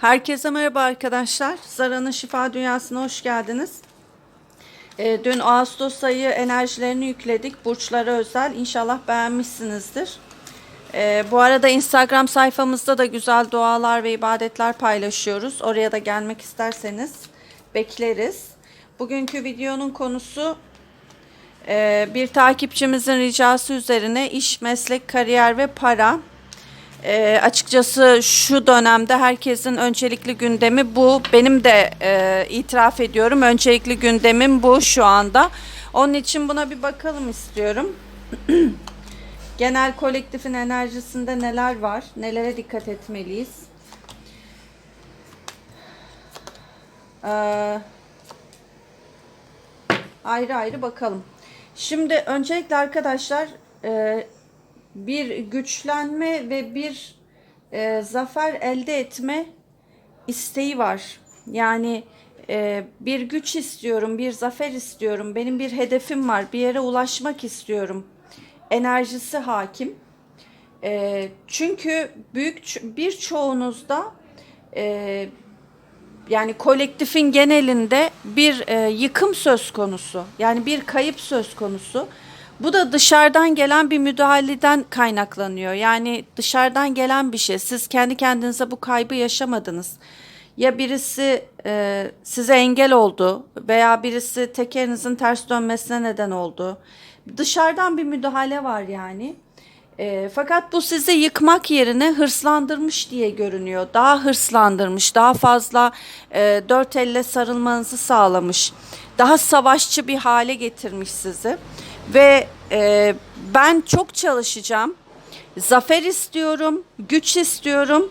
Herkese merhaba arkadaşlar. Zara'nın Şifa Dünyası'na hoş geldiniz. Ee, dün Ağustos ayı enerjilerini yükledik. Burçlara özel. İnşallah beğenmişsinizdir. Ee, bu arada Instagram sayfamızda da güzel dualar ve ibadetler paylaşıyoruz. Oraya da gelmek isterseniz bekleriz. Bugünkü videonun konusu e, bir takipçimizin ricası üzerine iş, meslek, kariyer ve para. E, açıkçası şu dönemde herkesin öncelikli gündemi bu. Benim de e, itiraf ediyorum. Öncelikli gündemim bu şu anda. Onun için buna bir bakalım istiyorum. Genel kolektifin enerjisinde neler var? Nelere dikkat etmeliyiz? Ee, ayrı ayrı bakalım. Şimdi öncelikle arkadaşlar e, bir güçlenme ve bir e, zafer elde etme isteği var. Yani e, bir güç istiyorum, bir zafer istiyorum, benim bir hedefim var, bir yere ulaşmak istiyorum. Enerjisi hakim. E, çünkü büyük birçoğunuzda e, yani kolektifin genelinde bir e, yıkım söz konusu. Yani bir kayıp söz konusu. Bu da dışarıdan gelen bir müdahaleden kaynaklanıyor. Yani dışarıdan gelen bir şey. Siz kendi kendinize bu kaybı yaşamadınız. Ya birisi e, size engel oldu veya birisi tekerinizin ters dönmesine neden oldu. Dışarıdan bir müdahale var yani. E, fakat bu sizi yıkmak yerine hırslandırmış diye görünüyor. Daha hırslandırmış, daha fazla e, dört elle sarılmanızı sağlamış. Daha savaşçı bir hale getirmiş sizi. Ve e, ben çok çalışacağım. Zafer istiyorum, güç istiyorum.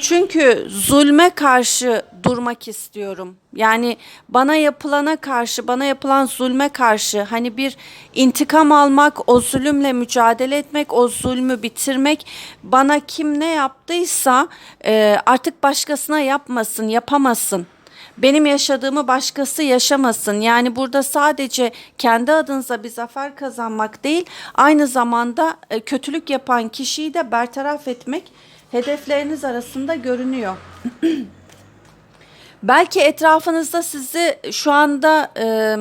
Çünkü zulme karşı durmak istiyorum. Yani bana yapılana karşı, bana yapılan zulme karşı hani bir intikam almak, o zulümle mücadele etmek, o zulmü bitirmek, bana kim ne yaptıysa e, artık başkasına yapmasın, yapamasın benim yaşadığımı başkası yaşamasın. Yani burada sadece kendi adınıza bir zafer kazanmak değil, aynı zamanda e, kötülük yapan kişiyi de bertaraf etmek hedefleriniz arasında görünüyor. Belki etrafınızda sizi şu anda e,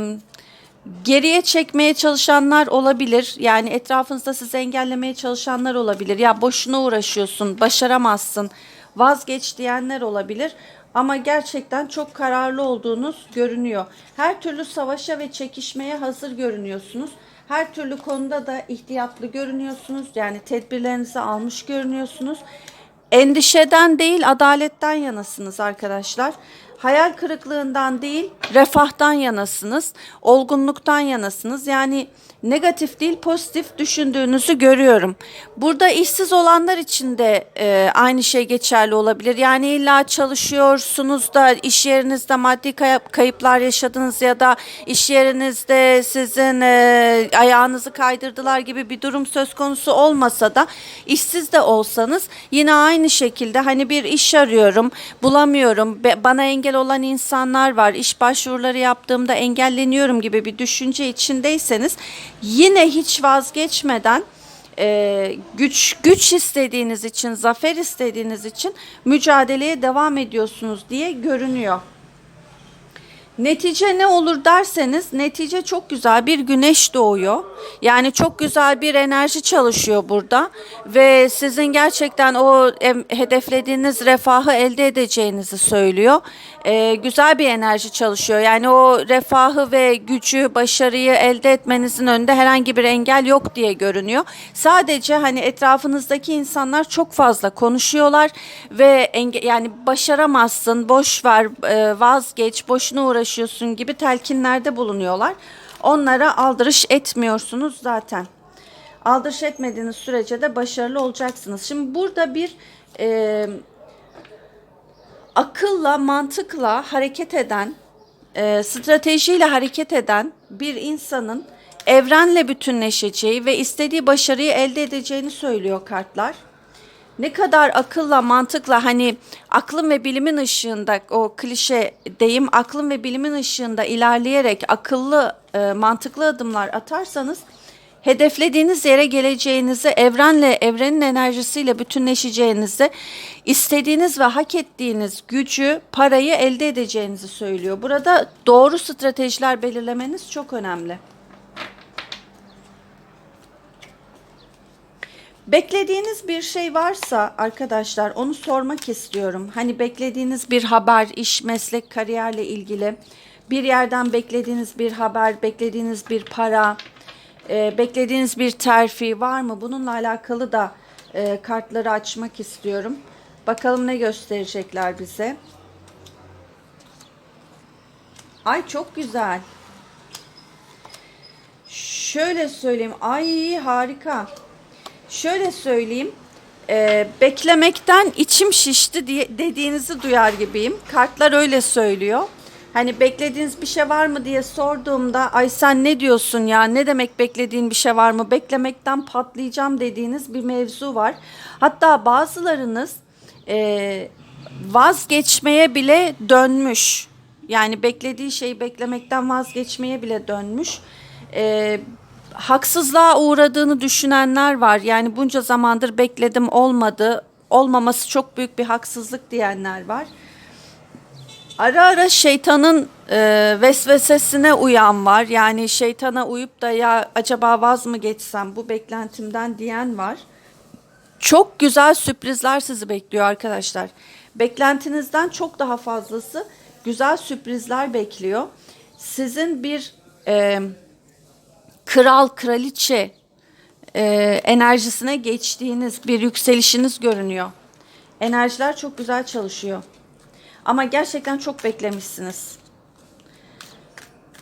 geriye çekmeye çalışanlar olabilir. Yani etrafınızda sizi engellemeye çalışanlar olabilir. Ya boşuna uğraşıyorsun, başaramazsın, vazgeç diyenler olabilir. Ama gerçekten çok kararlı olduğunuz görünüyor. Her türlü savaşa ve çekişmeye hazır görünüyorsunuz. Her türlü konuda da ihtiyatlı görünüyorsunuz. Yani tedbirlerinizi almış görünüyorsunuz. Endişeden değil adaletten yanasınız arkadaşlar. Hayal kırıklığından değil refahtan yanasınız. Olgunluktan yanasınız. Yani negatif değil pozitif düşündüğünüzü görüyorum. Burada işsiz olanlar için de e, aynı şey geçerli olabilir. Yani illa çalışıyorsunuz da iş yerinizde maddi kayıp, kayıplar yaşadınız ya da iş yerinizde sizin e, ayağınızı kaydırdılar gibi bir durum söz konusu olmasa da işsiz de olsanız yine aynı şekilde hani bir iş arıyorum bulamıyorum bana engel olan insanlar var iş başvuruları yaptığımda engelleniyorum gibi bir düşünce içindeyseniz yine hiç vazgeçmeden e, güç güç istediğiniz için, zafer istediğiniz için mücadeleye devam ediyorsunuz diye görünüyor. Netice ne olur derseniz netice çok güzel bir güneş doğuyor. Yani çok güzel bir enerji çalışıyor burada ve sizin gerçekten o hedeflediğiniz refahı elde edeceğinizi söylüyor. Ee, güzel bir enerji çalışıyor. Yani o refahı ve gücü, başarıyı elde etmenizin önünde herhangi bir engel yok diye görünüyor. Sadece hani etrafınızdaki insanlar çok fazla konuşuyorlar ve enge yani başaramazsın, boş ver, e, vazgeç, boşuna uğraşıyorsun gibi telkinlerde bulunuyorlar. Onlara aldırış etmiyorsunuz zaten. Aldırış etmediğiniz sürece de başarılı olacaksınız. Şimdi burada bir e, akılla, mantıkla hareket eden, e, stratejiyle hareket eden bir insanın evrenle bütünleşeceği ve istediği başarıyı elde edeceğini söylüyor kartlar. Ne kadar akılla, mantıkla hani aklın ve bilimin ışığında o klişe deyim aklın ve bilimin ışığında ilerleyerek akıllı, e, mantıklı adımlar atarsanız hedeflediğiniz yere geleceğinizi, evrenle, evrenin enerjisiyle bütünleşeceğinizi, istediğiniz ve hak ettiğiniz gücü, parayı elde edeceğinizi söylüyor. Burada doğru stratejiler belirlemeniz çok önemli. Beklediğiniz bir şey varsa arkadaşlar onu sormak istiyorum. Hani beklediğiniz bir haber, iş, meslek, kariyerle ilgili bir yerden beklediğiniz bir haber, beklediğiniz bir para, e, beklediğiniz bir terfi var mı? Bununla alakalı da e, kartları açmak istiyorum. Bakalım ne gösterecekler bize. Ay çok güzel. Şöyle söyleyeyim. Ay harika. Şöyle söyleyeyim. e, beklemekten içim şişti diye dediğinizi duyar gibiyim. Kartlar öyle söylüyor. Hani beklediğiniz bir şey var mı diye sorduğumda ay sen ne diyorsun ya ne demek beklediğin bir şey var mı beklemekten patlayacağım dediğiniz bir mevzu var. Hatta bazılarınız e, vazgeçmeye bile dönmüş. Yani beklediği şeyi beklemekten vazgeçmeye bile dönmüş. E, haksızlığa uğradığını düşünenler var. Yani bunca zamandır bekledim olmadı. Olmaması çok büyük bir haksızlık diyenler var. Ara ara şeytanın e, vesvesesine uyan var. Yani şeytana uyup da ya acaba vaz mı geçsem bu beklentimden diyen var. Çok güzel sürprizler sizi bekliyor arkadaşlar. Beklentinizden çok daha fazlası güzel sürprizler bekliyor. Sizin bir e, kral kraliçe e, enerjisine geçtiğiniz bir yükselişiniz görünüyor. Enerjiler çok güzel çalışıyor. Ama gerçekten çok beklemişsiniz.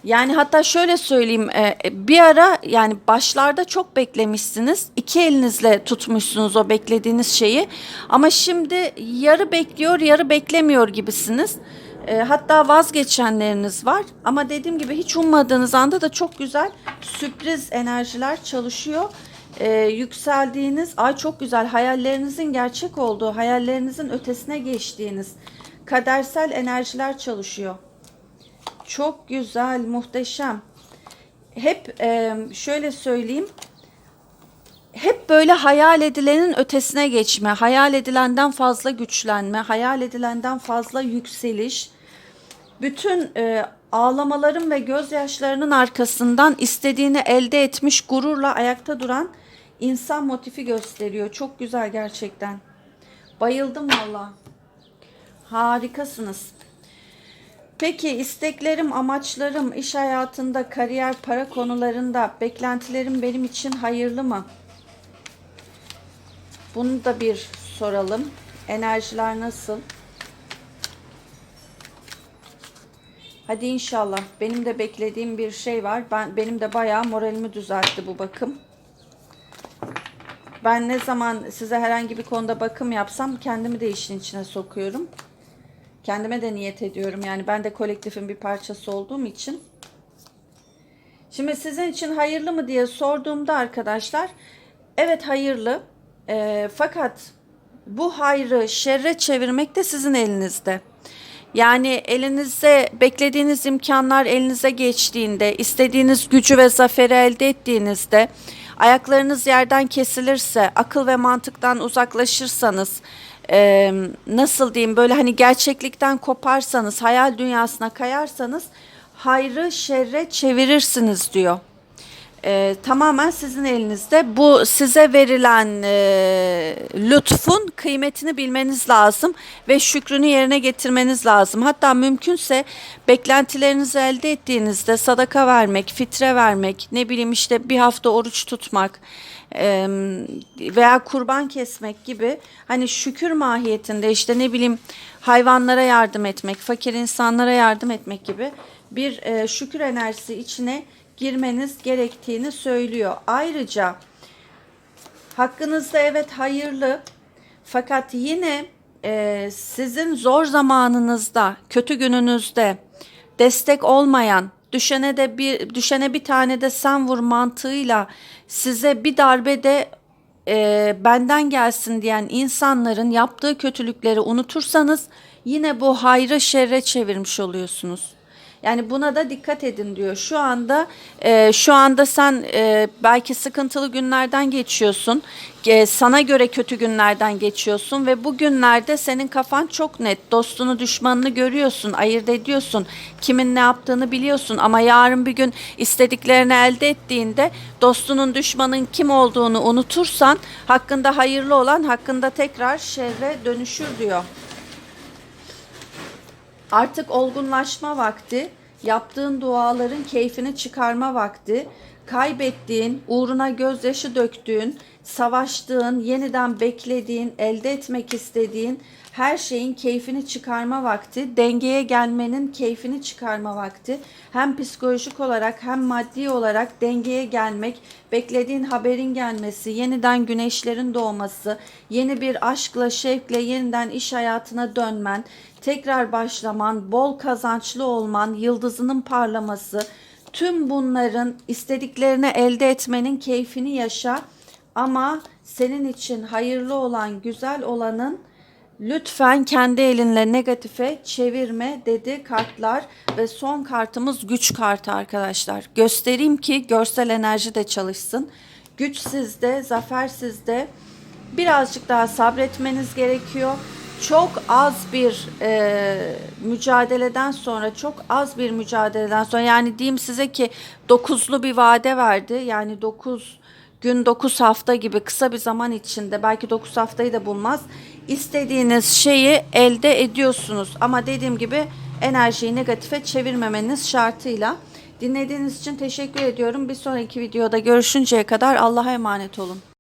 Yani hatta şöyle söyleyeyim e, bir ara yani başlarda çok beklemişsiniz. iki elinizle tutmuşsunuz o beklediğiniz şeyi. Ama şimdi yarı bekliyor yarı beklemiyor gibisiniz. E, hatta vazgeçenleriniz var. Ama dediğim gibi hiç ummadığınız anda da çok güzel sürpriz enerjiler çalışıyor. E, yükseldiğiniz ay çok güzel hayallerinizin gerçek olduğu hayallerinizin ötesine geçtiğiniz kadersel enerjiler çalışıyor. Çok güzel, muhteşem. Hep e, şöyle söyleyeyim. Hep böyle hayal edilenin ötesine geçme, hayal edilenden fazla güçlenme, hayal edilenden fazla yükseliş. Bütün e, ağlamaların ve gözyaşlarının arkasından istediğini elde etmiş gururla ayakta duran insan motifi gösteriyor. Çok güzel gerçekten. Bayıldım valla. Harikasınız. Peki isteklerim, amaçlarım, iş hayatında, kariyer, para konularında beklentilerim benim için hayırlı mı? Bunu da bir soralım. Enerjiler nasıl? Hadi inşallah. Benim de beklediğim bir şey var. Ben benim de bayağı moralimi düzeltti bu bakım. Ben ne zaman size herhangi bir konuda bakım yapsam kendimi de işin içine sokuyorum. Kendime de niyet ediyorum. Yani ben de kolektifin bir parçası olduğum için. Şimdi sizin için hayırlı mı diye sorduğumda arkadaşlar, evet hayırlı. E, fakat bu hayrı şerre çevirmek de sizin elinizde. Yani elinizde beklediğiniz imkanlar elinize geçtiğinde, istediğiniz gücü ve zaferi elde ettiğinizde, ayaklarınız yerden kesilirse, akıl ve mantıktan uzaklaşırsanız, e, nasıl diyeyim böyle hani gerçeklikten koparsanız, hayal dünyasına kayarsanız hayrı şerre çevirirsiniz diyor. E, tamamen sizin elinizde. Bu size verilen e, lütfun kıymetini bilmeniz lazım ve şükrünü yerine getirmeniz lazım. Hatta mümkünse beklentilerinizi elde ettiğinizde sadaka vermek, fitre vermek, ne bileyim işte bir hafta oruç tutmak e, veya kurban kesmek gibi hani şükür mahiyetinde işte ne bileyim hayvanlara yardım etmek, fakir insanlara yardım etmek gibi bir e, şükür enerjisi içine girmeniz gerektiğini söylüyor. Ayrıca hakkınızda evet hayırlı fakat yine e, sizin zor zamanınızda, kötü gününüzde destek olmayan, düşene de bir düşene bir tane de sen vur mantığıyla size bir darbe de e, benden gelsin diyen insanların yaptığı kötülükleri unutursanız yine bu hayrı şerre çevirmiş oluyorsunuz. Yani buna da dikkat edin diyor. Şu anda e, şu anda sen e, belki sıkıntılı günlerden geçiyorsun. E, sana göre kötü günlerden geçiyorsun ve bu günlerde senin kafan çok net. Dostunu düşmanını görüyorsun, ayırt ediyorsun. Kimin ne yaptığını biliyorsun ama yarın bir gün istediklerini elde ettiğinde dostunun düşmanın kim olduğunu unutursan hakkında hayırlı olan hakkında tekrar şerre dönüşür diyor. Artık olgunlaşma vakti, yaptığın duaların keyfini çıkarma vakti, kaybettiğin, uğruna gözyaşı döktüğün, savaştığın, yeniden beklediğin, elde etmek istediğin her şeyin keyfini çıkarma vakti, dengeye gelmenin keyfini çıkarma vakti. Hem psikolojik olarak hem maddi olarak dengeye gelmek, beklediğin haberin gelmesi, yeniden güneşlerin doğması, yeni bir aşkla, şevkle yeniden iş hayatına dönmen, tekrar başlaman, bol kazançlı olman, yıldızının parlaması, tüm bunların istediklerini elde etmenin keyfini yaşa. Ama senin için hayırlı olan, güzel olanın lütfen kendi elinle negatife çevirme dedi kartlar ve son kartımız güç kartı arkadaşlar. Göstereyim ki görsel enerji de çalışsın. Güç sizde, zafer sizde. Birazcık daha sabretmeniz gerekiyor. Çok az bir e, mücadeleden sonra, çok az bir mücadeleden sonra yani diyeyim size ki dokuzlu bir vade verdi. Yani dokuz gün 9 hafta gibi kısa bir zaman içinde belki 9 haftayı da bulmaz. İstediğiniz şeyi elde ediyorsunuz ama dediğim gibi enerjiyi negatife çevirmemeniz şartıyla. Dinlediğiniz için teşekkür ediyorum. Bir sonraki videoda görüşünceye kadar Allah'a emanet olun.